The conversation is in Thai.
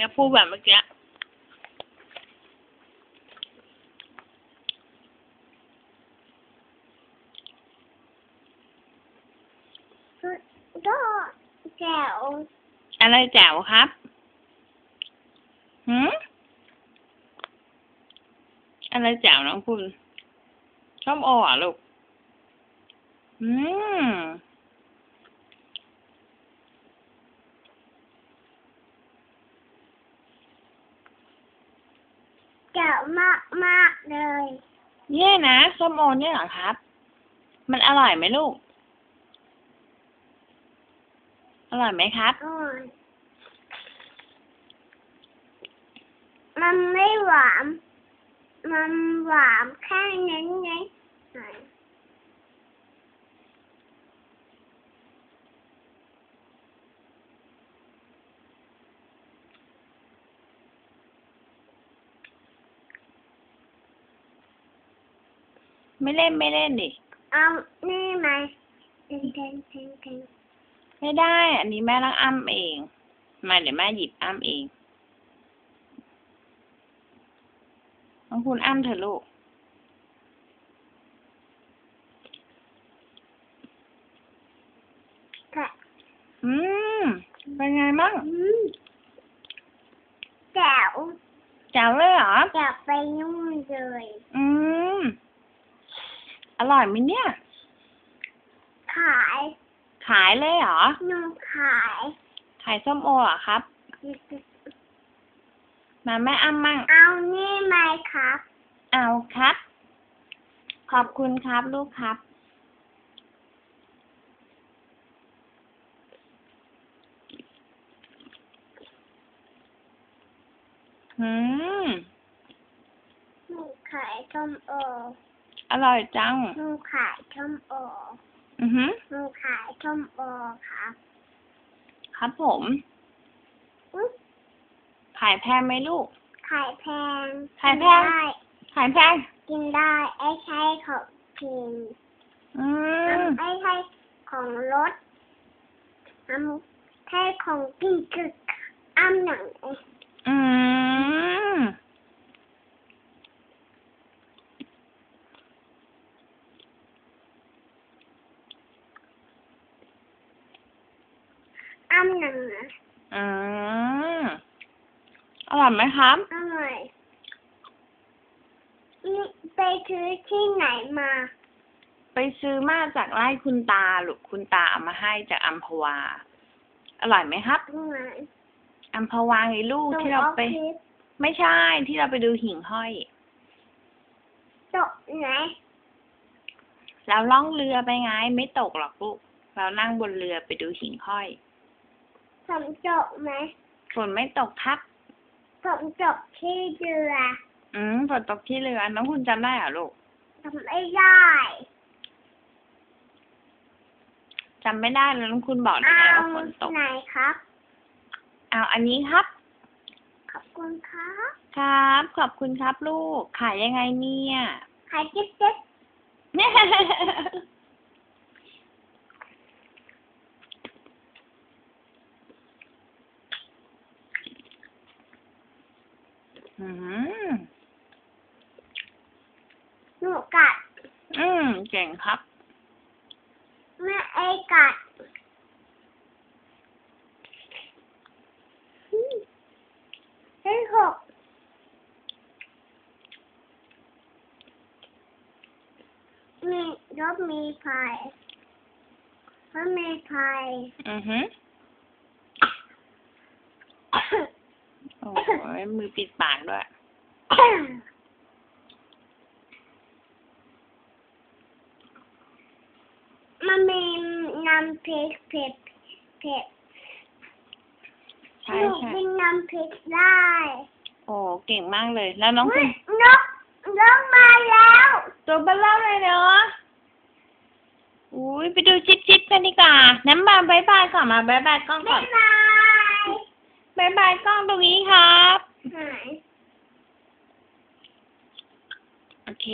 เนี่ยพูดแบบเมื่อกี้ก็แจ๋วอะไรแจ๋วครับหืมอะไรแจ๋วน้องคุณชอบโออะลูกอืม จ๋วมากมากๆเลย เนี่ยนะส้มโอเนี่ยเหรอครับ มันอร่อยไหมลูก อร่อยไหมครับอืมมันไม่หวาน มันหวานแค่นั้นไง ไม่เล่นไม่เล่นดิเอานี่ไหมเทนเทนเทนเทนไม่ได้ อันนี้แม่ต้องอ้ำเอง มาเดี๋ยวแม่หยิบอ้ำเองน้องคุณอ้ำเถอะลูกแกะอืม เป็นไงมั่งอืมแจ๋วแจ๋วเลยเหรอแจ๋วไปนู่นเลย อืม อร่อยไหมเนี่ย ขาย ขายเลยเหรอ หนูขายขายส้มโอเหรอครับ มาแม่อ้ำมั่งเอานี่ไหมครับ เอาครับ ขอบคุณครับลูกครับ อืม หนูขายส้มโอ อร่อยจังหนูขายส้มโออือหือหนูขายส้มโอครับครับผมอุ๊ยขายแพงไหมลูก ขายแพงขายแพงกินได้ขายแพง กินได้ไอ้ใช้ของกินอืมไอ้ใช้ของรถอันใช้ของกินคืออ้ำหนังเอง อืม อ้ำหนังนะ อืม อร่อยไหมครับ อร่อยนี่ไปซื้อที่ไหนมา ไปซื้อมาจากไร่คุณตาลูกคุณตาเอามาให้จากอัมพวา อร่อยไหมครับตรงไหนอัมพวาไงลูกตรงที่อเราอฟไปฟิศไม่ใช่ที่เราไปดูหิ่งห้อยตกไหนเราล่องเรือไปไง ไม่ตกหรอกลูก เรานั่งบนเรือไปดูหิ่งห้อยผมจบไหมฝนไม่ตกครับ ผมจบที่เรืออืมฝนตกที่เรือน้องคุณจำได้เหรอลูกทำไม่ได้จำไม่ได้แล้วน้องคุณบอกได้เอาไงว่าฝนตกไหนครับเอาอันนี้ครับ ขอบคุณครับ ครับ ขอบคุณครับลูก ขายยังไงเนี่ย ขายจิ๊บจิ๊บ อืมหนูกัด อืม เก่งครับ แม่ไอ้กัดอืมไอ้หกมีรถมีไฟรถมีไฟอือฮึ โอ้ยมือปิดปากด้วยมันมีน้ำพริกเผ็ดเผ็ดใช่หนูใช่กินน้ำพริกได้โอ้เก่งมากเลย แล้วน้องเฮ้คุณยนกนกมาแล้วตัวเบลเล่าเลยเนาะอุ้ยไปดูจิ๊บจิ๊บกันดีกว่าน้ำบายบายบายก่อนมาบายบายกล้องก่บ๊าอนยบายบายบายกล้องตรงนี้ครับหายโอเค